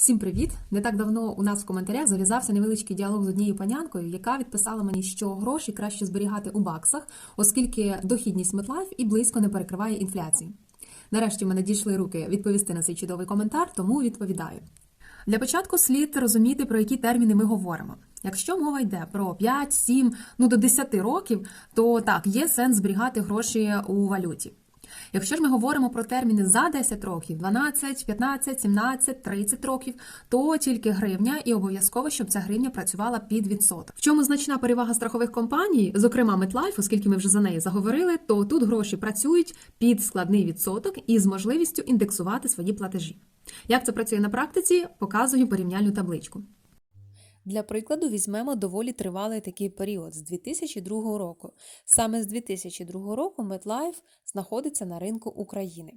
Всім привіт! Не так давно у нас в коментарях зав'язався невеличкий діалог з однією панянкою, яка відписала мені, що гроші краще зберігати у баксах, оскільки дохідність MetLife і близько не перекриває інфляції. Нарешті в мене дійшли руки відповісти на цей чудовий коментар, тому відповідаю. Для початку слід розуміти, про які терміни ми говоримо. Якщо мова йде про 5, 7, ну до 10 років, то так, є сенс зберігати гроші у валюті. Якщо ж ми говоримо про терміни за 10 років, 12, 15, 17, 30 років, то тільки гривня і обов'язково, щоб ця гривня працювала під відсоток. В чому значна перевага страхових компаній, зокрема MetLife, оскільки ми вже за неї заговорили, то тут гроші працюють під складний відсоток і з можливістю індексувати свої платежі. Як це працює на практиці, показую порівняльну табличку. Для прикладу візьмемо доволі тривалий такий період з 2002 року. Саме з 2002 року MetLife знаходиться на ринку України.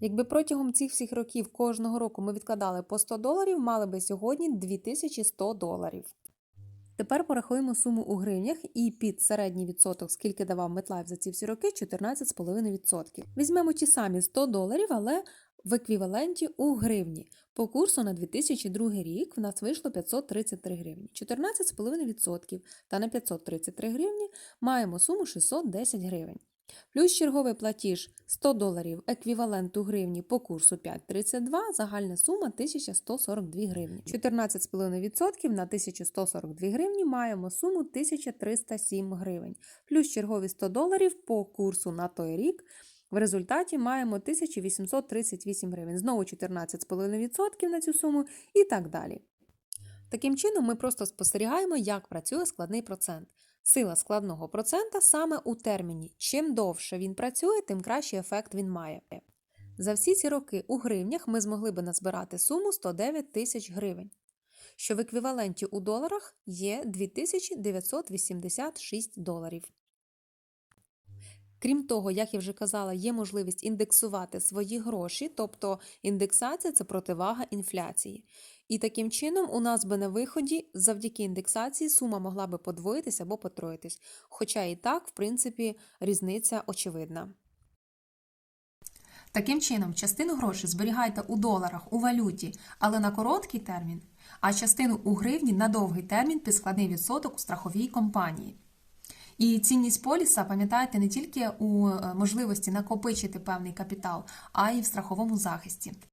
Якби протягом цих всіх років кожного року ми відкладали по 100 доларів, мали би сьогодні 2100 доларів. Тепер порахуємо суму у гривнях і під середній відсоток, скільки давав MetLife за ці всі роки, 14,5%. Візьмемо ті самі 100 доларів, але в еквіваленті у гривні. По курсу на 2002 рік в нас вийшло 533 гривні. 14,5% та на 533 гривні маємо суму 610 гривень. Плюс черговий платіж 100 доларів еквівалент у гривні по курсу 5,32, загальна сума 1142 гривні. 14,5% на 1142 гривні маємо суму 1307 гривень. Плюс чергові 100 доларів по курсу на той рік в результаті маємо 1838 гривень. Знову 14,5% на цю суму і так далі. Таким чином, ми просто спостерігаємо, як працює складний процент. Сила складного процента саме у терміні. Чим довше він працює, тим кращий ефект він має. За всі ці роки у гривнях ми змогли би назбирати суму 109 тисяч гривень, що в еквіваленті у доларах є 2986 доларів. Крім того, як я вже казала, є можливість індексувати свої гроші, тобто індексація це противага інфляції. І таким чином у нас би на виході завдяки індексації сума могла би подвоїтись або потроїтись. Хоча і так, в принципі, різниця очевидна. Таким чином, частину грошей зберігайте у доларах, у валюті, але на короткий термін, а частину у гривні на довгий термін під складний відсоток у страховій компанії. І цінність поліса, пам'ятаєте, не тільки у е, можливості накопичити певний капітал, а й в страховому захисті.